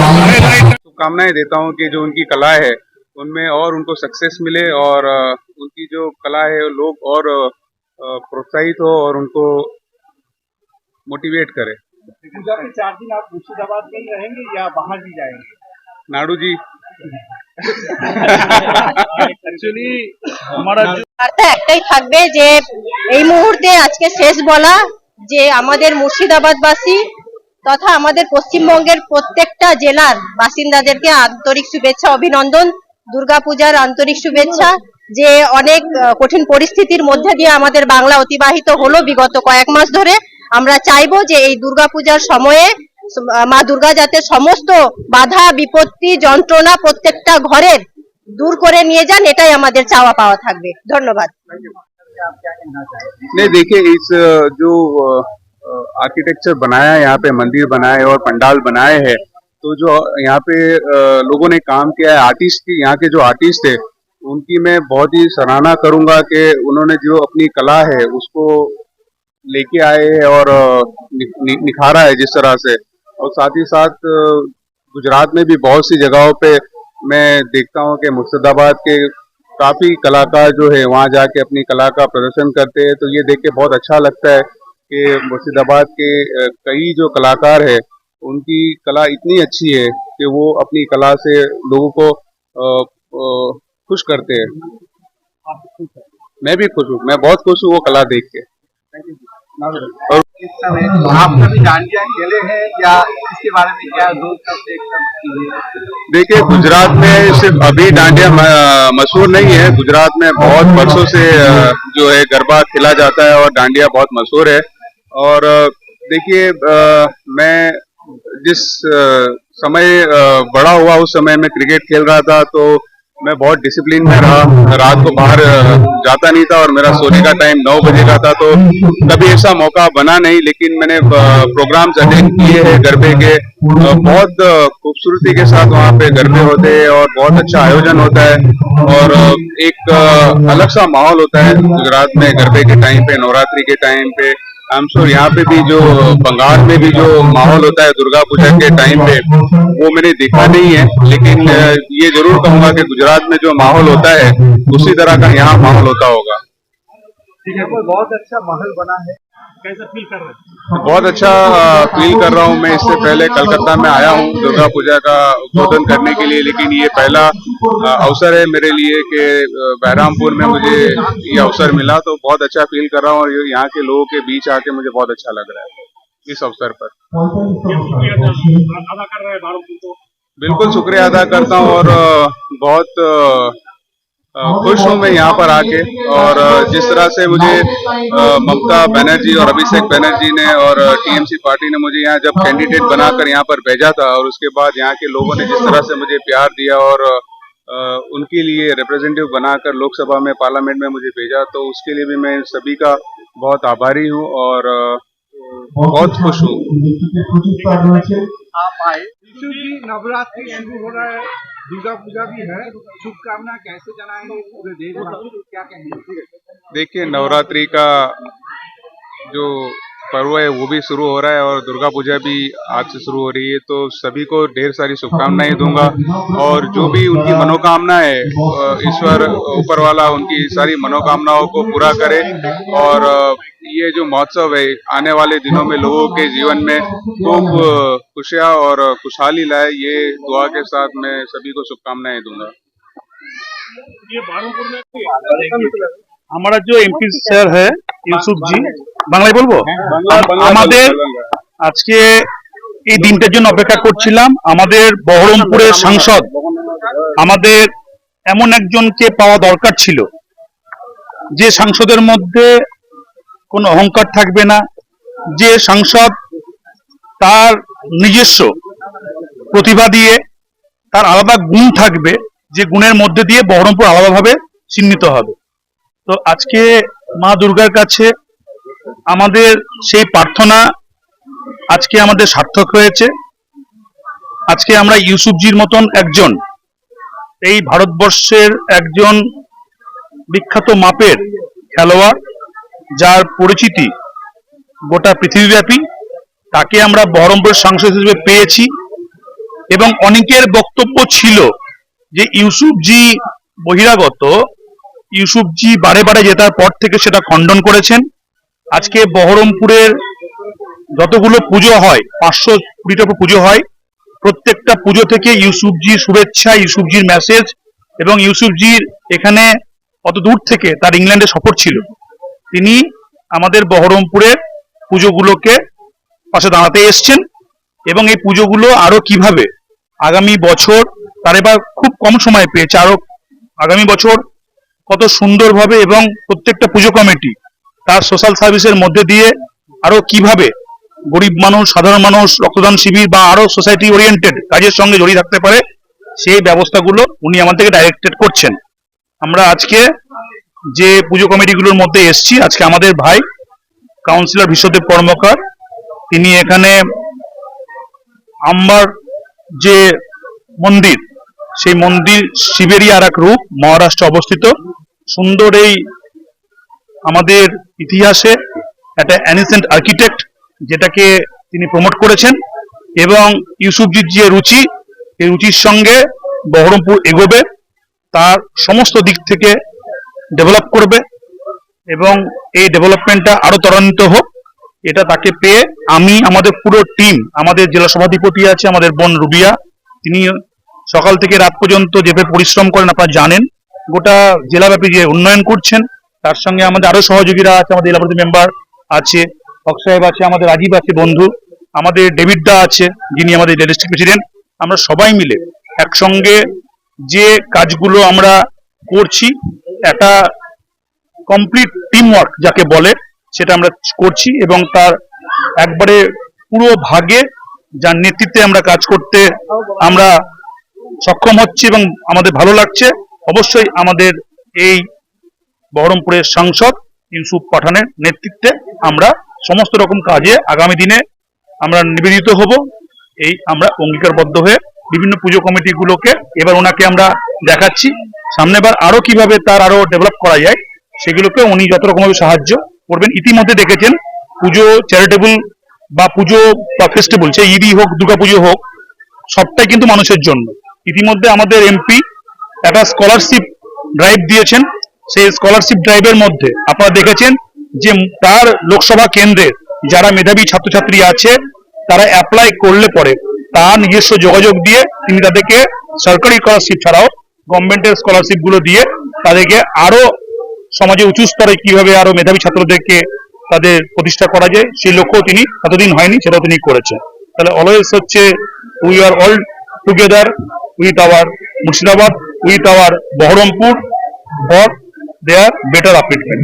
शुभकामनाएं देता हूँ कि जो उनकी कला है उनमें और उनको सक्सेस मिले और अ, उनकी जो कला है लोग और अ, प्रोत्साहित हो और उनको मोटिवेट करे पूजा के चार दिन आप मुर्शिदाबाद में ही रहेंगे या बाहर भी जाएंगे नाडू जी एक्चुअली हमारा जो বার্তা একটাই থাকবে যে এই মুহূর্তে আজকে শেষ বলা যে আমাদের মুর্শিদাবাদবাসী তথা আমাদের পশ্চিমবঙ্গের প্রত্যেকটা জেলার বাসিন্দাদেরকে আন্তরিক শুভেচ্ছা অভিনন্দন দুর্গাপূজার আন্তরিক শুভেচ্ছা যে অনেক আহ, কঠিন পরিস্থিতির মধ্যে দিয়ে আমাদের বাংলা অতিবাহিত হলো বিগত কয়েক মাস ধরে আমরা চাইবো যে এই দুর্গাপূজার সময়ে স- মা দুর্গা যাতে সমস্ত বাধা বিপত্তি যন্ত্রণা প্রত্যেকটা ঘরের দূর করে নিয়ে যান এটাই আমাদের চাওয়া পাওয়া থাকবে ধন্যবাদ नहीं देखिए इस अ, जो आर्किटेक्चर बनाया यहाँ पे मंदिर बनाए और पंडाल बनाए हैं। तो जो यहाँ पे लोगों ने काम किया है आर्टिस्ट की यहाँ के जो आर्टिस्ट है उनकी मैं बहुत ही सराहना करूँगा कि उन्होंने जो अपनी कला है उसको लेके आए है और नि, नि, निखारा है जिस तरह से। और साथ ही साथ गुजरात में भी बहुत सी जगहों पे मैं देखता हूँ कि मुर्शिदाबाद के काफ़ी कलाकार जो है वहाँ जाके अपनी कला का प्रदर्शन करते हैं। तो ये देख के बहुत अच्छा लगता है कि मुर्शिदाबाद के कई जो कलाकार है उनकी कला इतनी अच्छी है कि वो अपनी कला से लोगों को खुश करते हैं। मैं भी खुश हूँ। मैं बहुत खुश हूँ वो कला देख के। और आप कभी डांडिया खेले हैं या इसके बारे में क्या देखिए गुजरात में सिर्फ़ अभी डांडिया मशहूर नहीं है। गुजरात में बहुत वर्षों से जो है गरबा खेला जाता है और डांडिया बहुत मशहूर है। और देखिए मैं जिस समय बड़ा हुआ उस समय में क्रिकेट खेल रहा था तो मैं बहुत डिसिप्लिन में रहा। रात को बाहर जाता नहीं था और मेरा सोने का टाइम नौ बजे का था तो कभी ऐसा मौका बना नहीं, लेकिन मैंने प्रोग्राम्स अटेंड किए हैं गरबे के। बहुत खूबसूरती के साथ वहाँ पे गरबे होते हैं और बहुत अच्छा आयोजन होता है। और एक अलग सा माहौल होता है। गुजरात में गरबे के टाइम पे, नवरात्रि के टाइम पे आई एम श्योर यहाँ पे भी जो बंगाल में भी जो माहौल होता है दुर्गा पूजा के टाइम पे, वो मैंने देखा नहीं है। लेकिन ये ज़रूर कहूँगा कि गुजरात में जो माहौल होता है, उसी तरह का यहाँ माहौल होता होगा। ठीक है, कोई बहुत अच्छा माहौल बना है। कैसा फील कर रहे हैं? बहुत अच्छा फील कर रहा हूँ मैं इससे पहले कलकत्ता में आया हूँ दुर्गा पूजा का उद्बोधन करने के लिए लेकिन ये पहला अवसर है मेरे लिए कि बहरामपुर में मुझे ये अवसर मिला तो बहुत अच्छा फील कर रहा हूँ और ये यहाँ के लोगों के बीच आके मुझे बहुत अच्छा लग रहा है इस अवसर पर। बिल्कुल शुक्रिया अदा करता हूँ और बहुत खुश हूँ मैं यहाँ पर आके और जिस तरह से मुझे ममता बनर्जी और अभिषेक बनर्जी ने और टीएमसी पार्टी ने मुझे यहाँ जब कैंडिडेट बनाकर यहाँ पर भेजा था और उसके बाद यहाँ के लोगों ने जिस तरह से मुझे प्यार दिया और उनके लिए रिप्रेजेंटेटिव बनाकर लोकसभा में पार्लियामेंट में मुझे भेजा तो उसके लिए भी मैं सभी का बहुत आभारी हूँ और बहुत खुश हूँ। आप आए। नवरात्रि शुरू हो रहा है। दुर्गा पूजा भी है। शुभकामना कैसे जनाएँगे पूरे देश क्या कहेंगे? देखिए, नवरात्रि का जो पर्व है, वो भी शुरू हो रहा है और दुर्गा पूजा भी आज से शुरू हो रही है तो सभी को ढेर सारी शुभकामनाएँ दूँगा। और जो भी उनकी मनोकामना है ईश्वर ऊपर वाला उनकी सारी मनोकामनाओं को पूरा करे। और ये जो महोत्सव है, आने वाले दिनों में लोगों के जीवन में खूब खुशियाँ और खुशहाली लाए, ये दुआ के साथ मैं सभी को शुभकामनाएँ दूँगा। हमारा जो एमपी सर है, यूसुफ जी বাংলায় বলব? আমাদের আজকে এই দিনটার জন্য অপেক্ষা করছিলাম। আমাদের বহরমপুরের সাংসদ আমাদের এমন একজনকে পাওয়া দরকার ছিল। যে সাংসদের মধ্যে কোনো অহংকার থাকবে না। যে সাংসদ তার নিজস্ব প্রতিভা দিয়ে তার আলাদা গুণ থাকবে যে গুণের মধ্যে দিয়ে বহরমপুর আলাদাভাবে চিহ্নিত হবে। তো আজকে মা দুর্গার কাছে আমাদের সেই প্রার্থনা আজকে আমাদের সার্থক হয়েছে। আজকে আমরা ইউসুফজির মতন একজন, এই ভারতবর্ষের একজন বিখ্যাত মাপের খেলোয়াড়, যার পরিচিতি গোটা পৃথিবীব্যাপী, তাকে আমরা বহরমপুর সাংসদ হিসেবে পেয়েছি এবং অনেকের বক্তব্য ছিল যে ইউসুফজি বহিরাগত, ইউসুফজি বারে বারে জেতার পর থেকে সেটা খণ্ডন করেছেন। আজকে বহরমপুরের যতগুলো পুজো হয়, পাঁচশো কুড়িটা পুজো হয়, প্রত্যেকটা পুজো থেকে ইউসুফজির শুভেচ্ছা, ইউসুফজির মেসেজ এবং ইউসুফজির এখানে অত দূর থেকে তার ইংল্যান্ডে সফর ছিল। তিনি আমাদের বহরমপুরের পুজোগুলোকে পাশে দাঁড়াতে এসছেন এবং এই পুজোগুলো আরও কীভাবে আগামী বছর তার এবার খুব কম সময় পেয়েছে, আরও আগামী বছর কত সুন্দরভাবে এবং প্রত্যেকটা পুজো কমিটি তার সোশ্যাল সার্ভিসের মধ্যে দিয়ে আরও কীভাবে গরিব মানুষ, সাধারণ মানুষ, রক্তদান শিবির বা আরও সোসাইটি ওরিয়েন্টেড কাজের সঙ্গে জড়িয়ে থাকতে পারে, সেই ব্যবস্থাগুলো উনি আমাদেরকে ডাইরেক্টেড করছেন। আমরা আজকে যে পুজো কমিটিগুলোর মধ্যে এসছি, আজকে আমাদের ভাই কাউন্সিলর বিশ্বদেব কর্মকার, তিনি এখানে আম্বার যে মন্দির, সেই মন্দির শিবেরই আর এক রূপ, মহারাষ্ট্রে অবস্থিত। সুন্দর এই আমাদের ইতিহাসে একটা অ্যানিসেন্ট আর্কিটেক্ট যেটাকে তিনি প্রমোট করেছেন এবং ইউসুফজির যে রুচি, এই রুচির সঙ্গে বহরমপুর এগোবে, তার সমস্ত দিক থেকে ডেভেলপ করবে এবং এই ডেভেলপমেন্টটা আরও ত্বরান্বিত হোক, এটা তাকে পেয়ে আমি, আমাদের পুরো টিম আমাদের জেলা সভাধিপতি আছে, আমাদের বোন রুবিয়া, তিনি সকাল থেকে রাত পর্যন্ত যেভাবে পরিশ্রম করেন, আপনারা জানেন, গোটা জেলাব্যাপী যে উন্নয়ন করছেন তার সঙ্গে আমাদের আরও সহযোগীরা আছে, আমাদের এলাকার মেম্বার আছে হক সাহেব আছে, আমাদের রাজীব আছে, বন্ধু, আমাদের ডেভিড দা আছে, যিনি আমাদের ডিস্ট্রিক্ট প্রেসিডেন্ট আমরা সবাই মিলে একসঙ্গে যে কাজগুলো আমরা করছি, একটা কমপ্লিট টিম ওয়ার্ক যাকে বলে, সেটা আমরা করছি এবং তার একবারে পুরো ভাগে যার নেতৃত্বে আমরা কাজ করতে আমরা সক্ষম হচ্ছি এবং আমাদের ভালো লাগছে। অবশ্যই আমাদের এই বহরমপুরের সাংসদ ইউসুফ পাঠানের নেতৃত্বে আমরা সমস্ত রকম কাজে আগামী দিনে আমরা নিবেদিত হব। এই আমরা অঙ্গীকারবদ্ধ হয়ে বিভিন্ন পুজো কমিটিগুলোকে এবার ওনাকে আমরা দেখাচ্ছি। সামনেবার আরও কীভাবে তার আরও ডেভেলপ করা যায়, সেগুলোকে উনি যত রকমভাবে সাহায্য করবেন। ইতিমধ্যে দেখেছেন পুজো চ্যারিটেবল বা পুজো বা ফেস্টিভ্যাল সে ঈদই হোক, দুর্গাপুজো হোক, সবটাই কিন্তু মানুষের জন্য। ইতিমধ্যে আমাদের এমপি একটা স্কলারশিপ ড্রাইভ দিয়েছেন। সেই স্কলারশিপ ড্রাইভের মধ্যে আপনারা দেখেছেন যে তার লোকসভা কেন্দ্রে যারা মেধাবী ছাত্রছাত্রী আছে, তারা অ্যাপ্লাই করলে পরে তার নিজস্ব যোগাযোগ দিয়ে তিনি তাদেরকে সরকারি স্কলারশিপ ছাড়াও গভর্নমেন্টের স্কলারশিপগুলো দিয়ে তাদেরকে আরও সমাজে উঁচু স্তরে কীভাবে আরও মেধাবী ছাত্রদেরকে তাদের প্রতিষ্ঠা করা যায়, সেই লক্ষ্য তিনি এতদিন হয়নি, সেটাও তিনি করেছেন। তাহলে অলওয়েজ হচ্ছে we are all together with our Murshidabad with our Baharampur for their better updatement